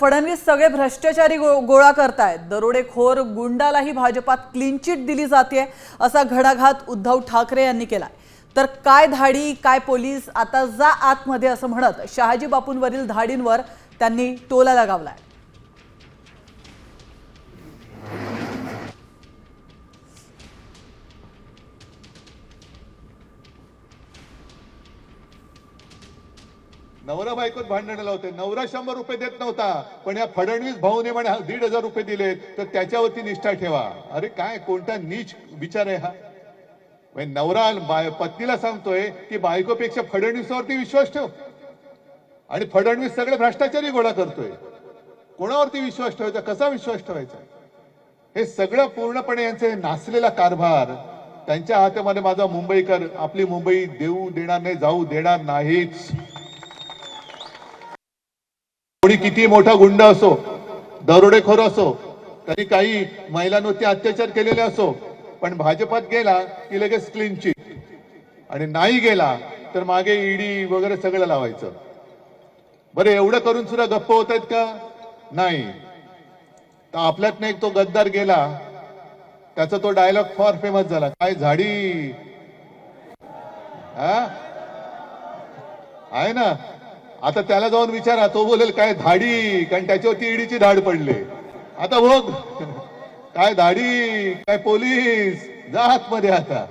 फडणवीस सगळे भ्रष्टाचारी गो गोळा करतायत. दरोडेखोर गुंडालाही भाजपात क्लीन चिट दिली जाते असा घडाघात उद्धव ठाकरे यांनी केलाय. तर काय धाडी काय पोलीस आता जा आतमध्ये असं म्हणत शहाजी बापूंवरील धाडींवर त्यांनी टोला लगावलाय. नवरा बायकोत भांडण लावते. नवरा शंभर रुपये देत नव्हता. पण या फडणवीस भाऊने म्हणे हा दीड हजार रुपये दिलेत. तर त्याच्यावरती निष्ठा ठेवा. अरे काय कोणता नीच विचार आहे हा? म्हणजे नवरा बाय- पत्नीला सांगतोय की बायकोपेक्षा फडणवीसवरती विश्वास ठेव. आणि फडणवीस सगळे भ्रष्टाचारी गोळा करतोय. कोणावरती विश्वास ठेवायचा? कसा विश्वास ठेवायचा? हे सगळं पूर्णपणे यांचे नासलेला कारभार. त्यांच्या हातामध्ये माझा मुंबईकर आपली मुंबई देऊ देणार नाही जाऊ देणार नाहीच. कोणी किती मोठा गुंड असो दरोडेखोर असो तरी काही महिलांवरती अत्याचार केलेले असो पण भाजपात गेला की लगेच क्लीन चिट आणि नाही गेला तर मागे ईडी वगैरे सगळं लावायचं. बरं एवढं करून सुद्धा गप्प होत आहेत का? नाही. तर आपल्यात एक तो गद्दार गेला त्याचा तो डायलॉग फार फेमस झाला. काय झाडी? हा? आहे ना? आता त्याला जाऊन विचारा तो बोलेल काय धाडी? कारण त्याच्यावरती ईडीची धाड पडले. आता बघ काय धाडी काय पोलीस जा मध्ये आता.